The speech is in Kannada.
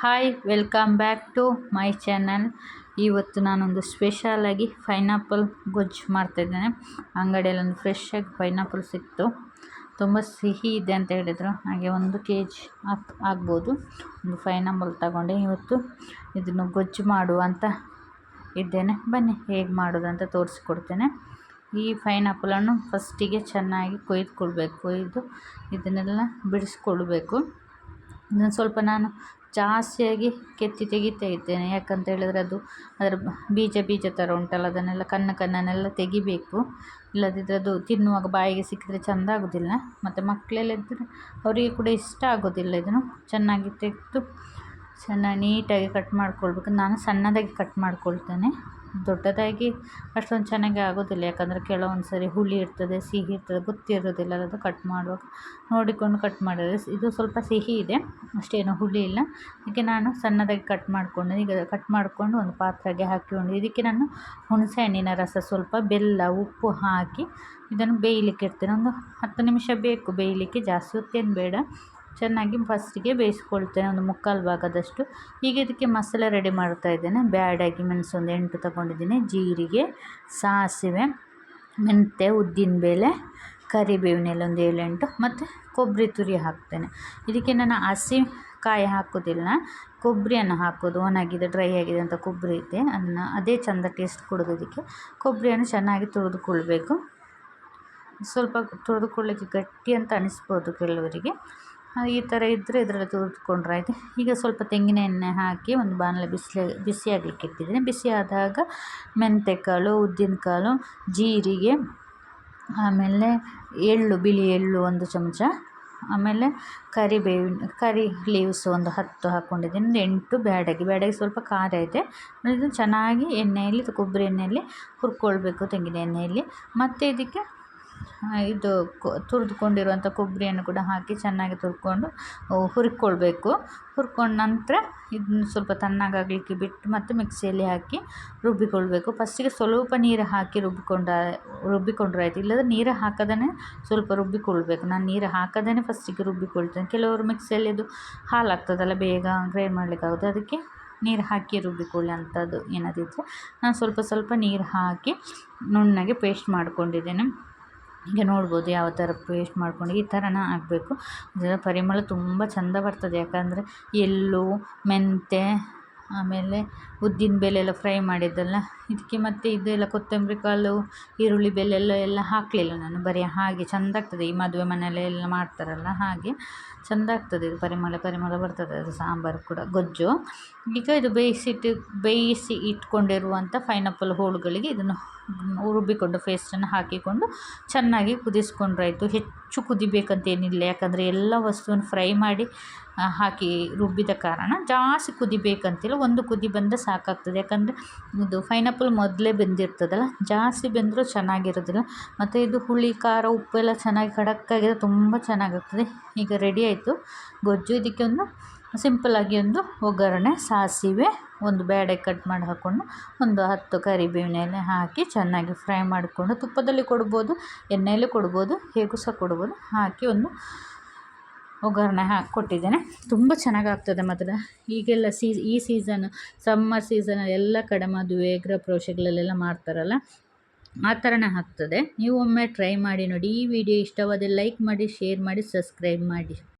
Hi welcome back to my channel ಇವತ್ತು ನಾನೊಂದು ಸ್ಪೆಷಲಾಗಿ ಪೈನಾಪಲ್ ಗೊಜ್ಜು ಮಾಡ್ತಾಯಿದ್ದೇನೆ ಅಂಗಡಿಯಲ್ಲಿ ಒಂದು ಫ್ರೆಶ್ಶಾಗಿ ಪೈನಾಪಲ್ ಸಿಕ್ತು. ತುಂಬ ಸಿಹಿ ಇದೆ ಅಂತ ಹೇಳಿದರು. ಹಾಗೆ ಒಂದು ಕೆ ಜಿ ಹಾಕ್ ಆಗ್ಬೋದು. ಒಂದು ಪೈನಾಪಲ್ ತಗೊಂಡೆ. ಇವತ್ತು ಇದನ್ನು ಗೊಜ್ಜು ಮಾಡುವ ಅಂತ ಇದ್ದೇನೆ. ಬನ್ನಿ, ಹೇಗೆ ಮಾಡೋದು ಅಂತ ತೋರಿಸ್ಕೊಡ್ತೇನೆ. ಈ ಪೈನಾಪಲನ್ನು ಫಸ್ಟಿಗೆ ಚೆನ್ನಾಗಿ ಕೊಯ್ದುಕೊಳ್ಬೇಕು. ಕೊಯ್ದು ಇದನ್ನೆಲ್ಲ ಬಿಡಿಸ್ಕೊಳ್ಬೇಕು. ಇದನ್ನು ಸ್ವಲ್ಪ ನಾನು ಜಾಸ್ತಿಯಾಗಿ ಕೆತ್ತಿ ತೆಗಿತಾ ಇದ್ದೇನೆ ಯಾಕಂತ ಹೇಳಿದರೆ ಅದು ಅದರ ಬೀಜ ಬೀಜ ಥರ ಉಂಟಲ್ಲ, ಅದನ್ನೆಲ್ಲ ಕಣ್ಣು ಕಣ್ಣನ್ನೆಲ್ಲ ತೆಗಿಬೇಕು. ಇಲ್ಲದಿದ್ದರೆ ಅದು ತಿನ್ನುವಾಗ ಬಾಯಿಗೆ ಸಿಕ್ಕಿದ್ರೆ ಚೆಂದ ಆಗೋದಿಲ್ಲ. ಮತ್ತು ಮಕ್ಕಳೆಲ್ಲ ಇದ್ದರೆ ಅವರಿಗೆ ಕೂಡ ಇಷ್ಟ ಆಗೋದಿಲ್ಲ ಇದನ್ನು. ಚೆನ್ನಾಗಿ ತೆಗೆದು, ಚೆನ್ನಾಗಿ ನೀಟಾಗಿ ಕಟ್ ಮಾಡ್ಕೊಳ್ಬೇಕು. ನಾನು ಸಣ್ಣದಾಗಿ ಕಟ್ ಮಾಡ್ಕೊಳ್ತೇನೆ. ದೊಡ್ಡದಾಗಿ ಅಷ್ಟೊಂದು ಚೆನ್ನಾಗಿ ಆಗೋದಿಲ್ಲ. ಯಾಕಂದರೆ ಕೆಲವೊಂದು ಸರಿ ಹುಳಿ ಇರ್ತದೆ, ಸಿಹಿ ಇರ್ತದೆ ಗೊತ್ತಿರೋದಿಲ್ಲ ಅದು ಕಟ್ ಮಾಡುವಾಗ. ನೋಡಿಕೊಂಡು ಕಟ್ ಮಾಡಿದರೆ ಇದು ಸ್ವಲ್ಪ ಸಿಹಿ ಇದೆ, ಅಷ್ಟೇನು ಹುಳಿ ಇಲ್ಲ. ಅದಕ್ಕೆ ನಾನು ಸಣ್ಣದಾಗಿ ಕಟ್ ಮಾಡಿಕೊಂಡು, ಈಗ ಕಟ್ ಮಾಡಿಕೊಂಡು ಒಂದು ಪಾತ್ರೆಗೆ ಹಾಕಿಕೊಂಡು, ಇದಕ್ಕೆ ನಾನು ಹುಣಸೆ ಹಣ್ಣಿನ ರಸ ಸ್ವಲ್ಪ, ಬೆಲ್ಲ, ಉಪ್ಪು ಹಾಕಿ ಇದನ್ನು ಬೇಯಲಿಕ್ಕೆ ಇಡ್ತೇನೆ ಒಂದು ಹತ್ತು ನಿಮಿಷ ಬೇಕು, ಬೇಯಲಿಕ್ಕೆ. ಜಾಸ್ತಿ ಹೊತ್ತೇನು ಬೇಡ. ಚೆನ್ನಾಗಿ ಫಸ್ಟಿಗೆ ಬೇಯಿಸ್ಕೊಳ್ತೇನೆ, ಒಂದು ಮುಕ್ಕಾಲು ಭಾಗದಷ್ಟು. ಈಗ ಇದಕ್ಕೆ ಮಸಾಲೆ ರೆಡಿ ಮಾಡ್ತಾ ಇದ್ದೇನೆ. ಬ್ಯಾಡಾಗಿ ಮೆಣಸು ಒಂದು ಎಂಟು ತಗೊಂಡಿದ್ದೀನಿ. ಜೀರಿಗೆ, ಸಾಸಿವೆ, ಮೆಂತ್ಯ ಉದ್ದಿನಬೇಳೆ ಕರಿಬೇವಿನೆಲ್ಲ ಒಂದು ಏಳೆಂಟು ಮತ್ತು ಕೊಬ್ಬರಿ ತುರಿ ಹಾಕ್ತೇನೆ. ಇದಕ್ಕೆ ನಾನು ಹಸಿ ಕಾಯಿ ಹಾಕೋದಿಲ್ಲ. ಕೊಬ್ಬರಿಯನ್ನು ಹಾಕೋದು, ಒಣಗಿದೆ ಡ್ರೈ ಆಗಿದೆ ಅಂತ ಕೊಬ್ಬರಿ ಇದೆ. ಅದನ್ನು ಅದೇ ಚೆಂದ ಟೇಸ್ಟ್ ಕೊಡೋದು ಇದಕ್ಕೆ. ಕೊಬ್ಬರಿಯನ್ನು ಚೆನ್ನಾಗಿ ತುರಿದುಕೊಳ್ಬೇಕು. ಸ್ವಲ್ಪ ತುರಿದುಕೊಳ್ಳಿಕ್ಕೆ ಗಟ್ಟಿ ಅಂತ ಅನಿಸ್ಬೋದು ಕೆಲವರಿಗೆ. ಈ ಥರ ಇದ್ದರೆ ಇದರಲ್ಲಿ ತುರಿದುಕೊಂಡ್ರೆ ಆಯಿತು. ಈಗ ಸ್ವಲ್ಪ ತೆಂಗಿನ ಎಣ್ಣೆ ಹಾಕಿ ಒಂದು ಬಾಣಲೆ ಬಿಸಿ ಬಿಸಿ ಆಗಲಿಕ್ಕೆ ಇಟ್ಟಿದ್ದೀನಿ. ಬಿಸಿ ಆದಾಗ ಮೆಂತ್ಯಕಾಳು ಉದ್ದಿನಕಾಳು, ಜೀರಿಗೆ, ಆಮೇಲೆ ಎಳ್ಳು, ಬಿಳಿ ಎಳ್ಳು ಒಂದು ಚಮಚ, ಆಮೇಲೆ ಕರಿಬೇವಿನ ಕರಿ ಲೀವ್ಸ್ ಒಂದು ಹತ್ತು ಹಾಕ್ಕೊಂಡಿದ್ದೀನಿ ಒಂದು ಎಂಟು ಬ್ಯಾಡಗಿ. ಬ್ಯಾಡಗಿ ಸ್ವಲ್ಪ ಖಾರ ಇದೆ ಇದನ್ನು ಚೆನ್ನಾಗಿ ಎಣ್ಣೆಯಲ್ಲಿ, ಕೊಬ್ಬರಿ ಎಣ್ಣೆಯಲ್ಲಿ ಹುರ್ಕೊಳ್ಬೇಕು ತೆಂಗಿನ ಎಣ್ಣೆಯಲ್ಲಿ. ಮತ್ತು ಇದಕ್ಕೆ ಇದು ತುರಿದುಕೊಂಡಿರುವಂಥ ಕೊಬ್ಬರಿಯನ್ನು ಕೂಡ ಹಾಕಿ ಚೆನ್ನಾಗಿ ತುರ್ಕೊಂಡು ಹುರ್ಕೊಳ್ಬೇಕು. ಹುರ್ಕೊಂಡ ನಂತರ ಇದನ್ನು ಸ್ವಲ್ಪ ತಣ್ಣಗಾಗಲಿಕ್ಕೆ ಬಿಟ್ಟು ಮತ್ತು ಮಿಕ್ಸಿಯಲ್ಲಿ ಹಾಕಿ ರುಬ್ಬಿಕೊಳ್ಬೇಕು. ಫಸ್ಟಿಗೆ ಸ್ವಲ್ಪ ನೀರು ಹಾಕಿ ರುಬ್ಬಿಕೊಂಡ, ರುಬ್ಬಿಕೊಂಡ್ರೆ ಆಯಿತು. ಇಲ್ಲದ ನೀರು ಹಾಕದೇ ಸ್ವಲ್ಪ ರುಬ್ಬಿಕೊಳ್ಬೇಕು. ನಾನು ನೀರು ಹಾಕದೇ ಫಸ್ಟಿಗೆ ರುಬ್ಬಿಕೊಳ್ತೇನೆ. ಕೆಲವರು ಮಿಕ್ಸಿಯಲ್ಲಿ ಅದು ಹಾಲಾಗ್ತದಲ್ಲ ಬೇಗ, ಗ್ರೈಂಡ್ ಮಾಡಲಿಕ್ಕಾಗುತ್ತೆ ಅದಕ್ಕೆ ನೀರು ಹಾಕಿ ರುಬ್ಬಿಕೊಳ್ಳಿ ಅಂಥದ್ದು ಏನದಿದ್ದರೆ ನಾನು ಸ್ವಲ್ಪ ಸ್ವಲ್ಪ ನೀರು ಹಾಕಿ ನುಣ್ಣಗೆ ಪೇಸ್ಟ್ ಮಾಡ್ಕೊಂಡಿದ್ದೇನೆ. ಹೀಗೆ ನೋಡ್ಬೋದು ಯಾವ ಥರ ಪೇಸ್ಟ್ ಮಾಡ್ಕೊಂಡು ಈ ಥರನೇ ಹಾಕ್ಬೇಕು. ಇದರ ಪರಿಮಳ ತುಂಬ ಚೆಂದ ಬರ್ತದೆ. ಯಾಕಂದರೆ ಎಳ್ಳು, ಮೆಂತ್ಯ ಆಮೇಲೆ ಉದ್ದಿನ ಬೇಳೆ ಎಲ್ಲ ಫ್ರೈ ಮಾಡಿದ್ದಲ್ಲ. ಇದಕ್ಕೆ ಮತ್ತು ಇದೆಲ್ಲ ಕೊತ್ತಂಬರಿ ಕಾಳು, ಈರುಳ್ಳಿ ಬೆಲ್ಲೆಲ್ಲ ಎಲ್ಲ ಹಾಕಲಿಲ್ಲ ನಾನು. ಬರೀ ಹಾಗೆ ಚೆಂದ ಆಗ್ತದೆ. ಈ ಮದುವೆ ಮನೆಯಲ್ಲೆಲ್ಲ ಮಾಡ್ತಾರಲ್ಲ, ಹಾಗೆ ಚೆಂದ ಆಗ್ತದೆ. ಇದು ಪರಿಮಳ ಪರಿಮಳ ಬರ್ತದೆ. ಅದು ಸಾಂಬಾರು ಕೂಡ, ಗೊಜ್ಜು. ಈಗ ಇದು ಬೇಯಿಸಿಟ್ಟು, ಬೇಯಿಸಿ ಇಟ್ಕೊಂಡಿರುವಂಥ ಪೈನಾಪಲ್ ಹೋಳುಗಳಿಗೆ ಇದನ್ನು ರುಬ್ಬಿಕೊಂಡು ಫೇಸ್ಟನ್ನು ಹಾಕಿಕೊಂಡು ಚೆನ್ನಾಗಿ ಕುದಿಸ್ಕೊಂಡ್ರಾಯಿತು ಹೆಚ್ಚು ಕುದಿಬೇಕಂತೇನಿಲ್ಲ. ಯಾಕಂದರೆ ಎಲ್ಲ ವಸ್ತುವನ್ನು ಫ್ರೈ ಮಾಡಿ ಹಾಕಿ ರುಬ್ಬಿದ ಕಾರಣ ಜಾಸ್ತಿ ಕುದಿಬೇಕಂತಿಲ್ಲ. ಒಂದು ಕುದಿ ಬಂದರೆ ಸಾಕಾಗ್ತದೆ. ಯಾಕಂದರೆ ಇದು ಪೈನಾಪಲ್ ಮೊದಲೇ ಬೆಂದಿರ್ತದಲ್ಲ, ಜಾಸ್ತಿ ಬೆಂದರೂ ಚೆನ್ನಾಗಿರೋದಿಲ್ಲ. ಮತ್ತು ಇದು ಹುಳಿ, ಖಾರ, ಉಪ್ಪೆಲ್ಲ ಚೆನ್ನಾಗಿ ಖಡಕ್ಕಾಗಿದೆ ತುಂಬ ಚೆನ್ನಾಗಾಗ್ತದೆ. ಈಗ ರೆಡಿ ಆಯಿತು. ಗೊಜ್ಜು ಇದಕ್ಕೆ ಒಂದು ಸಿಂಪಲ್ಲಾಗಿ ಒಂದು ಒಗ್ಗರಣೆ, ಸಾಸಿವೆ, ಒಂದು ಬೇಳೆ ಕಟ್ ಮಾಡಿ ಹಾಕ್ಕೊಂಡು ಒಂದು ಹತ್ತು ಕರಿಬೇವಿನ ಎಲೆ ಹಾಕಿ ಚೆನ್ನಾಗಿ ಫ್ರೈ ಮಾಡಿಕೊಂಡು ತುಪ್ಪದಲ್ಲಿ ಕೊಡ್ಬೋದು, ಎಣ್ಣೆಯಲ್ಲಿ ಕೊಡ್ಬೋದು, ಹೇಗೂ ಸಹ ಕೊಡ್ಬೋದು, ಹಾಕಿ ಒಂದು ಒಗ್ಗರಣೆ ಹಾಕಿ ಕೊಟ್ಟಿದ್ದೇನೆ. ತುಂಬ ಚೆನ್ನಾಗಾಗ್ತದೆ ಮಾತ್ರ. ಈಗೆಲ್ಲ ಸೀ, ಈ ಸೀಸನ್ ಸಮ್ಮರ್ ಸೀಸನ್ ಎಲ್ಲ ಕಡೆ ಮದುವೆ, ಗೃಹಪ್ರವೇಶಗಳಲ್ಲೆಲ್ಲ ಮಾಡ್ತಾರಲ್ಲ, ಆ ಥರನೇ ಆಗ್ತದೆ. ನೀವು ಒಮ್ಮೆ ಟ್ರೈ ಮಾಡಿ ನೋಡಿ. ಈ ವಿಡಿಯೋ ಇಷ್ಟವಾದರೆ ಲೈಕ್ ಮಾಡಿ ಶೇರ್ ಮಾಡಿ ಸಬ್ಸ್ಕ್ರೈಬ್ ಮಾಡಿ.